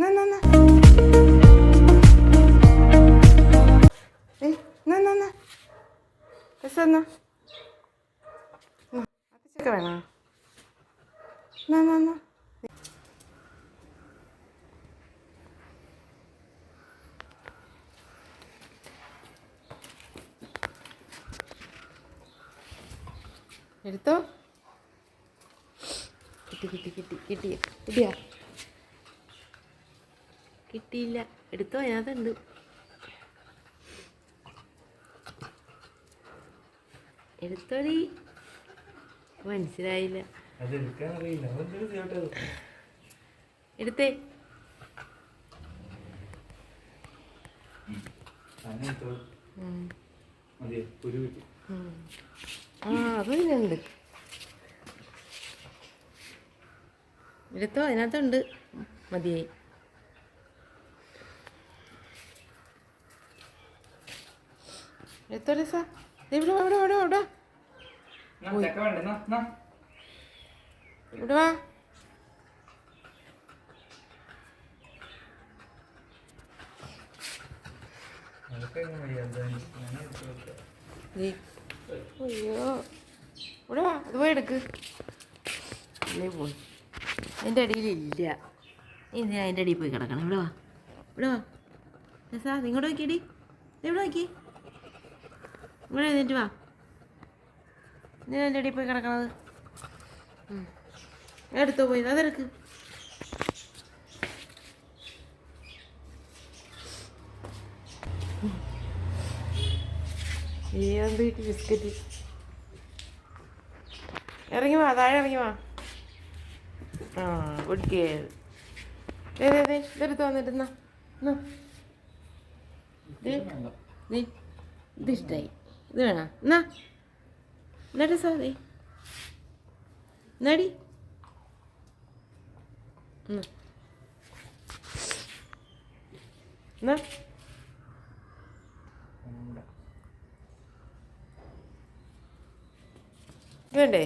എന്നാ എന്നാ എന്നാ ഏയ് എന്നാ എന്നാ എന്നാ രസം എന്നാ അത്തിച്ചൊക്കെ വേണോ എന്നാ എന്നാ എടുത്തോ? കിട്ടി കിട്ടി കിട്ടി കിട്ടി. കിട്ടിയാ കിട്ടിയില്ല. എടുത്തു അതിനകത്തുണ്ട് എടുത്തോടി. മനസ്സിലായില്ല. എടുത്തേ. ആ അത് എടുത്തോ അതിനകത്തുണ്ട്. മതിയായി. എടുത്തോ രസ ഇവിടെ ഇനി ഇവിടെ വാ, ഇവിടെ ഇവിടെ. ഇവിടെ നീ? ഞാൻ എടുത്ത് വെക്കാം. ദേ. അയ്യോ. ഇവിടെ വാ അത് പോയി എടുക്ക്. ഇല്ലേ പോയി. അതിന്റെ അടിയിലില്ല നീ എന്തിനാ അതിന്റെ അടിയിൽ പോയി കിടക്കണം. ഇവിടെ വാ ഇവിടെ വാ. രസാ നിങ്ങോട്ട് നോക്കിയടി. ഇവിടെ നോക്കി. ഇവിടെ എഴുന്നേറ്റ് വാ. നീ എന്റെ ഇടയിൽ പോയി കിടക്കണത്. എടുത്തോ പോയി? അതെടുക്ക് ഏതും വീട്ടിൽ ബിസ്ക്കറ്റ്? ഇറങ്ങി വാ താഴെ ഇറങ്ങി വാ. ആ ദേ ഇതെടുത്ത് വന്നിട്ടുന്ന ദേ, ഇത് വേണോ എന്നാ എന്നിട്ട് സാ ദേ എന്നാടി എന്നാ വേണ്ടേ